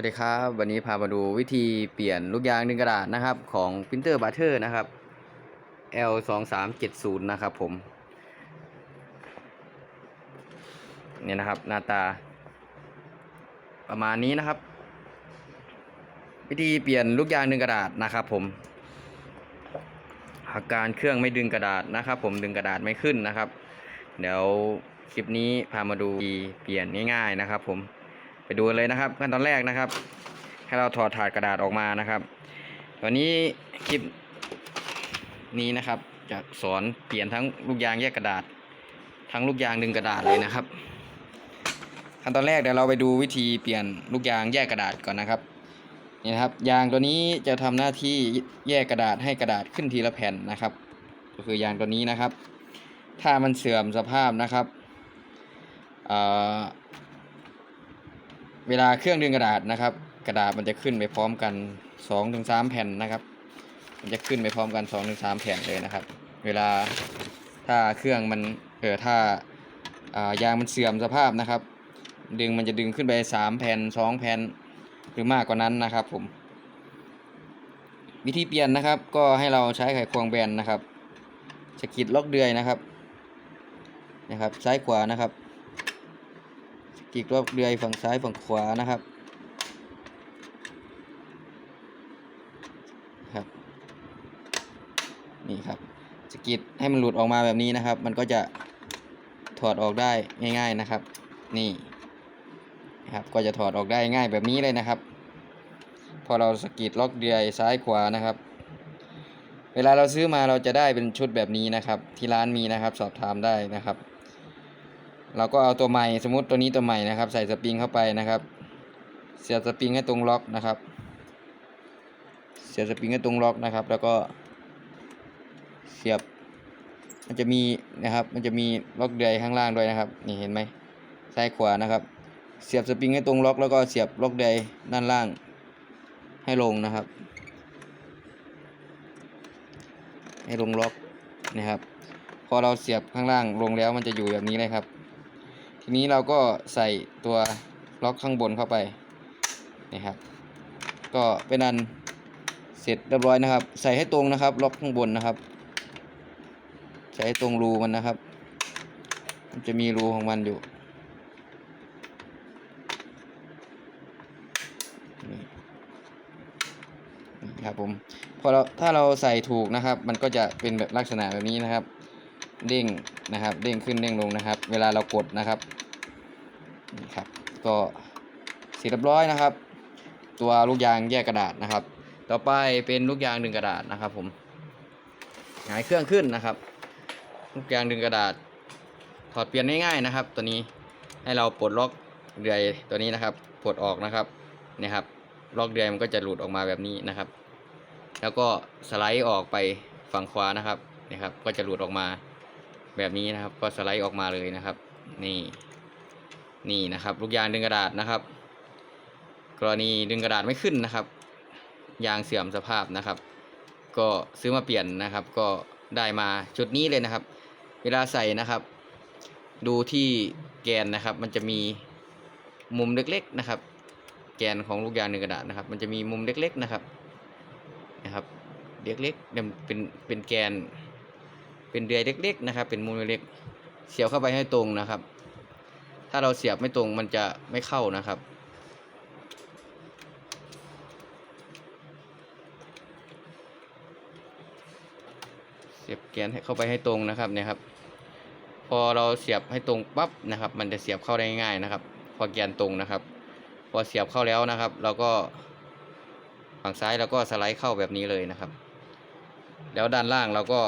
วัสดีครับ วันนี้พามาดูวิธีเปลี่ยนลูกยางดึงกระดาษนะครับ ของพิมพ์เตอร์บัตเตอร์นะครับ L 2 3 7 0นะครับผม เนี่ยนะครับหน้าตา ประมาณนี้นะครับ วิธีเปลี่ยนลูกยางดึงกระดาษนะครับผม อาการเครื่องไม่ดึงกระดาษนะครับ ผมดึงกระดาษไม่ขึ้นนะครับ เดี๋ยวคลิปนี้พามาดูวิธีเปลี่ยนง่ายๆนะครับผม ไปดูเลยนะครับขั้นตอนแรกนะครับ ให้เราถอดถาดกระดาษออกมานะครับตอนนี้คลิปนี้นะครับ จะสอนเปลี่ยนทั้งลูกยางแยกกระดาษ ทั้งลูกยางดึงกระดาษเลยนะครับขั้นตอนแรกเดี๋ยวเราไปดูวิธีเปลี่ยนลูกยางแยกกระดาษก่อนนะครับนี่นะครับยางตัวนี้จะทำหน้าที่แยกกระดาษให้กระดาษขึ้นทีละแผ่นนะครับ ก็คือยางตัวนี้นะครับ ถ้ามันเสื่อมสภาพนะครับ เวลาเครื่องดึงกระดาษนะครับ กระดาษมันจะขึ้นไปพร้อมกัน2อถึงสแผ่นนะครับ มันจะขึ้นไปพร้อมกัน2อถึงสแผ่นเลยนะครับ เวลาถ้าเครื่องมันเออถ้าอ่ายางมันเสื่อมสภาพนะครับ ดึงมันจะดึงขึ้นไป 3 แผ่น 2 แผ่นหรือมากกว่านั้นนะครับผม วิธีเปลี่ยนนะครับ ก็ให้เราใช้ไขควงแบนนะครับสะกิดล็อกเดือยนะครับนะครับ ซ้ายขวานะครับ กีกรอบเดือยฝั่งซ้ายฝั่งขวานะครับครับ นี่ครับสกิดให้มันหลุดออกมาแบบนี้นะครับ มันก็จะถอดออกได้ง่าย ๆนะครับ นี่ครับก็จะถอดออกได้ง่ายแบบนี้เลยนะครับ พอเราสกิดล็อกเดือยซ้ายขวานะครับ เวลาเราซื้อมาเราจะได้เป็นชุดแบบนี้นะครับ ที่ร้านมีนะครับ สอบถามได้นะครับ เราก็เอาตัวใหม่สมมติตัวนี้ตัวใหม่นะครับ ใส่สปริงเข้าไปนะครับ เสียบสปริงให้ตรงล็อกนะครับ เสียบสปริงให้ตรงล็อกนะครับ แล้วก็เสียบ มันจะมีนะครับ มันจะมีล็อกเดือยข้างล่างด้วยนะครับ นี่เห็นไหมซ้ายขวานะครับ เสียบสปริงให้ตรงล็อก แล้วก็เสียบล็อกเดือยด้านล่างให้ลงนะครับ ให้ลงล็อกนะครับ พอเราเสียบข้างล่างลงแล้วมันจะอยู่แบบนี้เลยครับ ทีนี้เราก็ใส่ตัวล็อกข้างบนเข้าไปนี่ครับ ก็เป็นอันเสร็จเรียบร้อยนะครับ ใส่ให้ตรงนะครับ ล็อกข้างบนนะครับ ใส่ให้ตรงรูมันนะครับ มันจะมีรูของมันอยู่นี่นี่ครับผมพอเราถ้าเราใส่ถูกนะครับ มันก็จะเป็นแบบลักษณะแบบนี้นะครับ เด้งนะครับ เด้งขึ้นเด้งลงนะครับ เวลาเรากดนะครับนี่ครับ ก็เสร็จเรียบร้อยนะครับ ตัวลูกยางแยกกระดาษนะครับ ต่อไปเป็นลูกยางดึงกระดาษนะครับผมหงายเครื่องขึ้นนะครับ ลูกยางดึงกระดาษ ถอดเปลี่ยนง่ายๆนะครับ ตัวนี้ให้เราปลดล็อกเดือยตัวนี้นะครับปลดออกนะครับนี่ครับล็อกเดือยมันก็จะหลุดออกมาแบบนี้นะครับ แล้วก็สไลด์ออกไปฝั่งขวานะครับนี่ครับ ก็จะหลุดออกมา แบบนี้นะครับ ก็สไลด์ออกมาเลยนะครับ นี่นี่นะครับ ลูกยางดึงกระดาษนะครับ กรณีดึงกระดาษไม่ขึ้นนะครับ ยางเสื่อมสภาพนะครับ ก็ซื้อมาเปลี่ยนนะครับ ก็ได้มาชุดนี้เลยนะครับ เวลาใส่นะครับ ดูที่แกนนะครับ มันจะมีมุมเล็กๆนะครับ แกนของลูกยางดึงกระดาษนะครับ มันจะมีมุมเล็กๆนะครับนะครับเล็กๆเนี่เป็นเป็นแกน เป็นเดือยเล็ก ๆ นะครับ เป็นมุมเล็กเสียบเข้าไปให้ตรงนะครับ ถ้าเราเสียบไม่ตรงมันจะไม่เข้านะครับ เสียบแกนให้เข้าไปให้ตรงนะครับเนี่ยครับ พอเราเสียบให้ตรงปั๊บนะครับ มันจะเสียบเข้าได้ง่ายนะครับ พอแกนตรงนะครับ พอเสียบเข้าแล้วนะครับ เราก็ฝั่งซ้ายเราก็สไลด์เข้าแบบนี้เลยนะครับ แล้วด้านล่างเราก็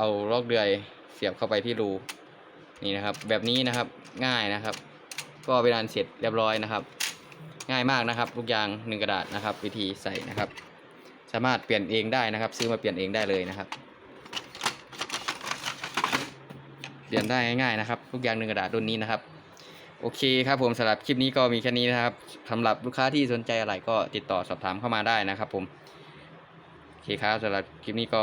เอาล็อกเดือยเสียบเข้าไปที่รูนี่นะครับ แบบนี้นะครับง่ายนะครับ ก็เป็นอันเสร็จเรียบร้อยนะครับ ง่ายมากนะครับลูกยางหนึ่งกระดาษนะครับ วิธีใส่นะครับ สามารถเปลี่ยนเองได้นะครับ ซื้อมาเปลี่ยนเองได้เลยนะครับ เปลี่ยนได้ง่ายๆนะครับลูกยางหนึ่งกระดาษรุ่นนี้นะครับโอเคครับผมสำหรับคลิปนี้ก็มีแค่นี้นะครับสำหรับลูกค้าที่สนใจอะไรก็ติดต่อสอบถามเข้ามาได้นะครับผมโอเคครับสำหรับคลิปนี้ก็